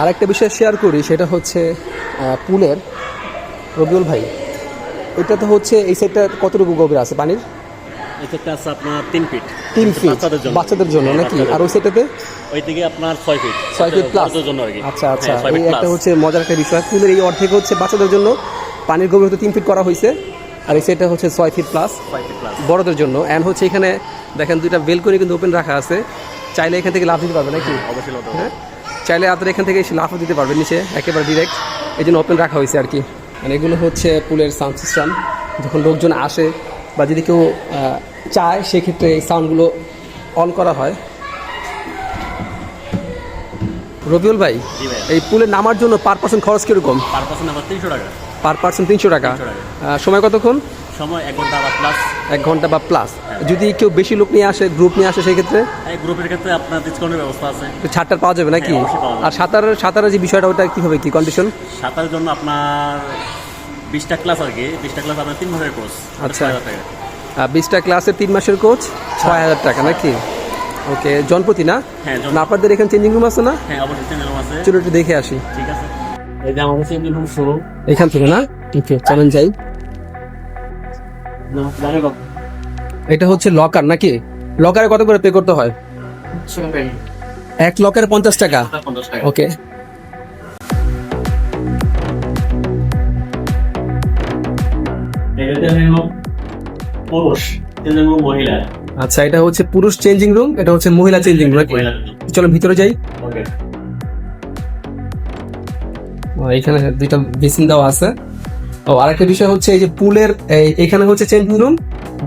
আর একটা বিষয় শেয়ার করি সেটা হচ্ছে পুলের। রবিউল ভাই এটা তো হচ্ছে এই সাইডটা কতটুকু গভীর আছে? পানির? আছে আপনার তিন ফিট তিন ফিট বাচ্চাদের জন্য। বাচ্চাদের জন্য হ্যাঁ, নাকি? আর ওই আপনার ছয় ফিট ছয় ফিট প্লাস জন্য আর কি। আচ্ছা আচ্ছা। হ্যাঁ, এই একটা হচ্ছে মজার একটা বিষয়। পুলের এই অর্ধেক হচ্ছে বাচ্চাদের জন্য। পানির গভীরতা তিন ফিট করা হয়েছে। আর এই সাইডটা হচ্ছে ছয় ফিট প্লাস প্লাস বড়দের জন্য। অ্যান্ড হচ্ছে এখানে দেখেন দুইটা বেলকনি কিন্তু ওপেন রাখা আছে। চাইলে এখান থেকে লাভ দিতে পারবে নাকি? অবশ্যই হ্যাঁ? চাইলে আপনারা এখান থেকে এসে লাফও দিতে পারবেন নিচে একেবারে ডিরেক্ট এই জন্য ওপেন রাখা হয়েছে আর কি। মানে এগুলো হচ্ছে পুলের সাউন্ড সিস্টেম যখন লোকজন আসে বা যদি কেউ চায় সেক্ষেত্রে এই সাউন্ডগুলো অন করা হয়। রবিউল ভাই এই পুলে নামার জন্য পার পার্সন খরচ কীরকম? পার পার্সন তিনশো টাকা। পার পার্সন তিনশো টাকা। 300 টাকা। আহ, সময় কতক্ষণ? সময় এক ঘণ্টা বা প্লাস এক ঘণ্টা বা প্লাস যদি কেউ বেশি লোক নিয়ে আসে গ্রুপ নিয়ে আসে সেই ক্ষেত্রে গ্রুপের ক্ষেত্রে আপনার ডিসকাউন্টের ব্যবস্থা আছে। ছাড়টার পাওয়া যাবে নাকি? হ্যাঁ। আর সাঁতার সাঁতারের যে বিষয়টা ওটা কি হবে কি কন্ডিশন সাঁতারের জন্য আপনার বিশটা ক্লাস আর কি। বিশটা ক্লাস আপনার তিন মাসের কোর্স আচ্ছা। বিশটা ক্লাসের তিন মাসের কোচ ছয় হাজার টাকা নাকি? ওকে জনপ্রতি না? হ্যাঁ আপনাদের এখানে চেঞ্জিং রুম আছে না? হ্যাঁ অবশ্যই চ্যানেল আছে। চলো একটু দেখে আসি। ঠিক আছে। এই যে আমাদের চেঞ্জিং রুম শুরু। এখান থেকে না? চলেন যাই। এটা হচ্ছে লকার নাকি? লকারে কত করে পে করতে হয়? এক লকারে পঞ্চাশ টাকা? ওকে পুরুষ মহিলা। আচ্ছা এটা হচ্ছে পুরুষ চেঞ্জিং রুম এটা হচ্ছে মহিলা চেঞ্জিং রুম চলো ভিতরে যাই। এখানে দুইটা বেসিন দেওয়া আছে। ও আরেকটা বিষয় হচ্ছে এই যে পুলের এখানে হচ্ছে চেঞ্জিং রুম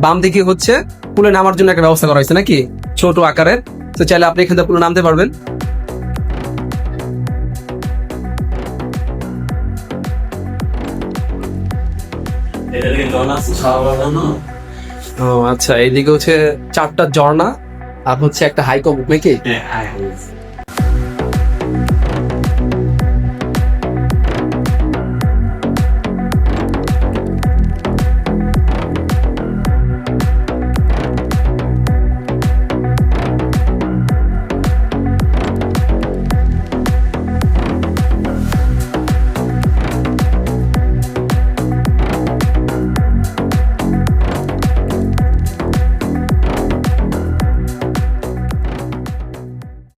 বাম দিকে হচ্ছে পুলে নামার জন্য একটা ব্যবস্থা করা হয়েছে নাকি? ছোট আকারের। তো চাইলে আপনি এখান থেকে পুলে নামতে পারবেন। আচ্ছা এইদিকে হচ্ছে চারটা ঝর্ণা আর হচ্ছে একটা হাই কম নাকি? হ্যাঁ